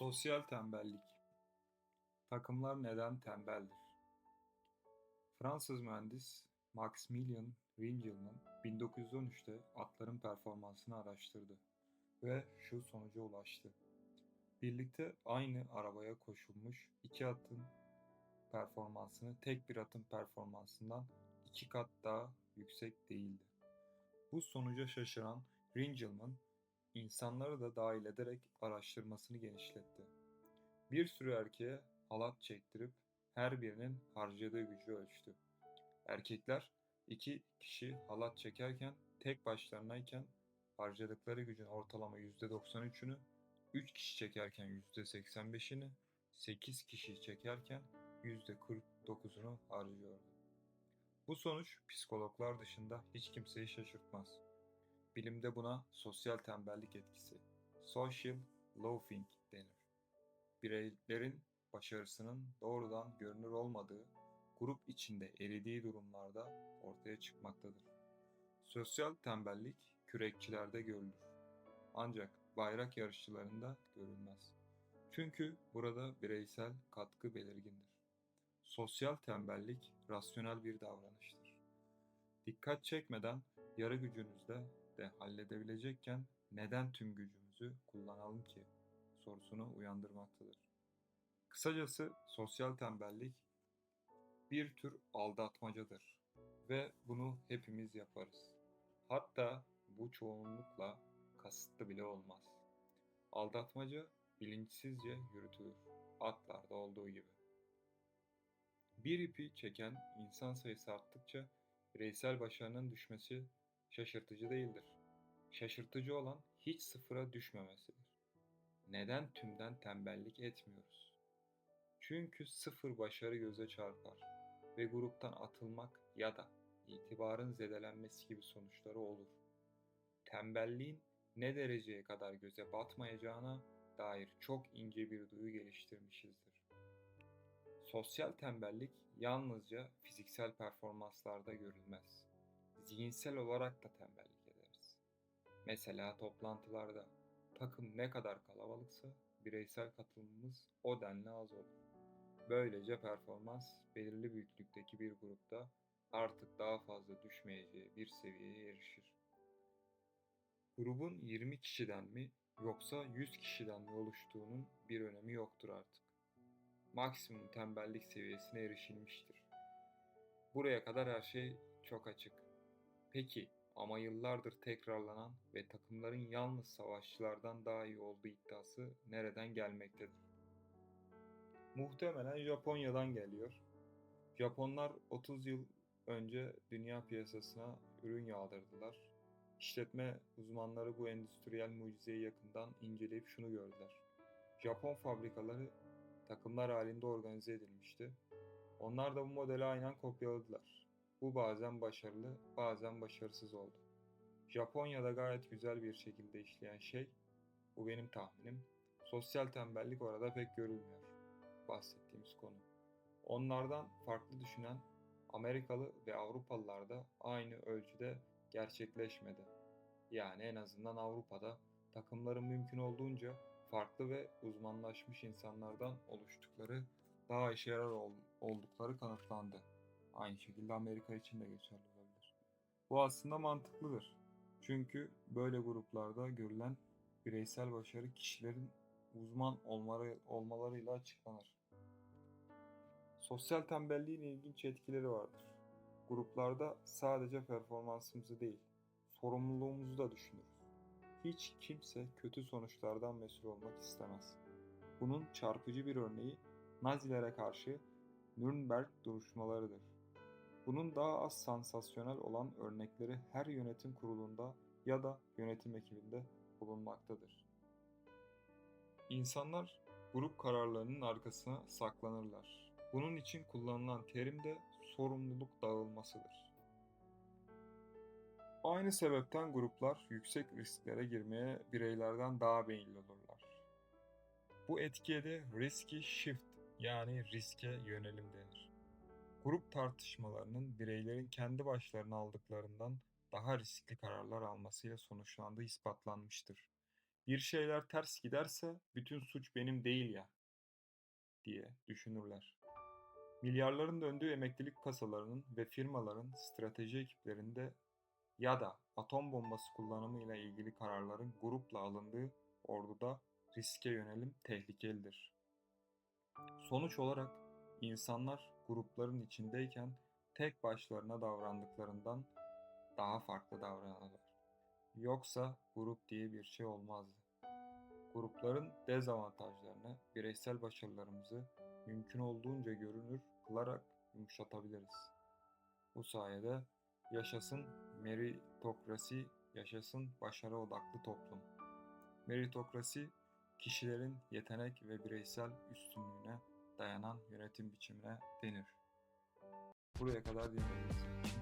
Sosyal tembellik. Takımlar neden tembeldir? Fransız mühendis Maximilien Ringelmann 1913'te atların performansını araştırdı ve şu sonuca ulaştı. Birlikte aynı arabaya koşulmuş iki atın performansını tek bir atın performansından iki kat daha yüksek değildi. Bu sonuca şaşıran Ringelmann insanları da dahil ederek araştırmasını genişletti. Bir sürü erkeğe halat çektirip her birinin harcadığı gücü ölçtü. Erkekler iki kişi halat çekerken tek başlarınayken harcadıkları gücün ortalama %93'ünü, 3 kişi çekerken %85'ini, 8 kişi çekerken %49'unu harcıyordu. Bu sonuç psikologlar dışında hiç kimseyi şaşırtmaz. Bilimde buna sosyal tembellik etkisi, social loafing denir. Bireylerin başarısının doğrudan görünür olmadığı, grup içinde eridiği durumlarda ortaya çıkmaktadır. Sosyal tembellik kürekçilerde görülür. Ancak bayrak yarışçılarında görülmez. Çünkü burada bireysel katkı belirgindir. Sosyal tembellik rasyonel bir davranıştır. Dikkat çekmeden yarı gücünüzde de halledebilecekken neden tüm gücümüzü kullanalım ki sorusunu uyandırmaktadır. Kısacası sosyal tembellik bir tür aldatmacadır ve bunu hepimiz yaparız. Hatta bu çoğunlukla kasıtlı bile olmaz. Aldatmaca bilinçsizce yürütülür. Atlarda olduğu gibi. Bir ipi çeken insan sayısı arttıkça bireysel başarının düşmesi şaşırtıcı değildir. Şaşırtıcı olan hiç sıfıra düşmemesidir. Neden tümden tembellik etmiyoruz? Çünkü sıfır başarı göze çarpar ve gruptan atılmak ya da itibarın zedelenmesi gibi sonuçları olur. Tembelliğin ne dereceye kadar göze batmayacağına dair çok ince bir duyu geliştirmişizdir. Sosyal tembellik yalnızca fiziksel performanslarda görülmez. Zihinsel olarak da tembellik ederiz. Mesela toplantılarda takım ne kadar kalabalıksa bireysel katılımımız o denli az olur. Böylece performans belirli büyüklükteki bir grupta artık daha fazla düşmeyeceği bir seviyeye erişir. Grubun 20 kişiden mi yoksa 100 kişiden mi oluştuğunun bir önemi yoktur artık. Maksimum tembellik seviyesine erişilmiştir. Buraya kadar her şey çok açık. Peki ama yıllardır tekrarlanan ve takımların yalnız savaşçılardan daha iyi olduğu iddiası nereden gelmektedir? Muhtemelen Japonya'dan geliyor. Japonlar 30 yıl önce dünya piyasasına ürün yağdırdılar. İşletme uzmanları bu endüstriyel mucizeyi yakından inceleyip şunu gördüler. Japon fabrikaları takımlar halinde organize edilmişti. Onlar da bu modeli aynen kopyaladılar. Bu bazen başarılı, bazen başarısız oldu. Japonya'da gayet güzel bir şekilde işleyen şey, bu benim tahminim, sosyal tembellik orada pek görülmüyor. Bahsettiğimiz konu. Onlardan farklı düşünen Amerikalı ve Avrupalılar da aynı ölçüde gerçekleşmedi. Yani en azından Avrupa'da takımların mümkün olduğunca farklı ve uzmanlaşmış insanlardan oluştukları daha işe yarar oldukları kanıtlandı. Aynı şekilde Amerika için de geçerli olabilir. Bu aslında mantıklıdır. Çünkü böyle gruplarda görülen bireysel başarı kişilerin uzman olmaları, olmalarıyla açıklanır. Sosyal tembelliğin ilginç etkileri vardır. Gruplarda sadece performansımızı değil, sorumluluğumuzu da düşünürüz. Hiç kimse kötü sonuçlardan mesul olmak istemez. Bunun çarpıcı bir örneği Nazilere karşı Nürnberg duruşmalarıdır. Bunun daha az sansasyonel olan örnekleri her yönetim kurulunda ya da yönetim ekibinde bulunmaktadır. İnsanlar grup kararlarının arkasına saklanırlar. Bunun için kullanılan terim de sorumluluk dağılmasıdır. Aynı sebepten gruplar yüksek risklere girmeye bireylerden daha meyilli olurlar. Bu etkiye de risky shift yani riske yönelim denir. Grup tartışmalarının bireylerin kendi başlarına aldıklarından daha riskli kararlar almasıyla sonuçlandığı ispatlanmıştır. Bir şeyler ters giderse bütün suç benim değil ya diye düşünürler. Milyarların döndüğü emeklilik kasalarının ve firmaların strateji ekiplerinde ya da atom bombası kullanımı ile ilgili kararların grupla alındığı orduda riske yönelim tehlikelidir. Sonuç olarak insanlar grupların içindeyken tek başlarına davrandıklarından daha farklı davranırlar. Yoksa grup diye bir şey olmazdı. Grupların dezavantajlarını, bireysel başarılarımızı mümkün olduğunca görünür kılarak yumuşatabiliriz. Bu sayede yaşasın meritokrasi, yaşasın başarı odaklı toplum. Meritokrasi, kişilerin yetenek ve bireysel üstünlüğüne dayanan yönetim biçimine denir. Buraya kadar dinlediğiniz için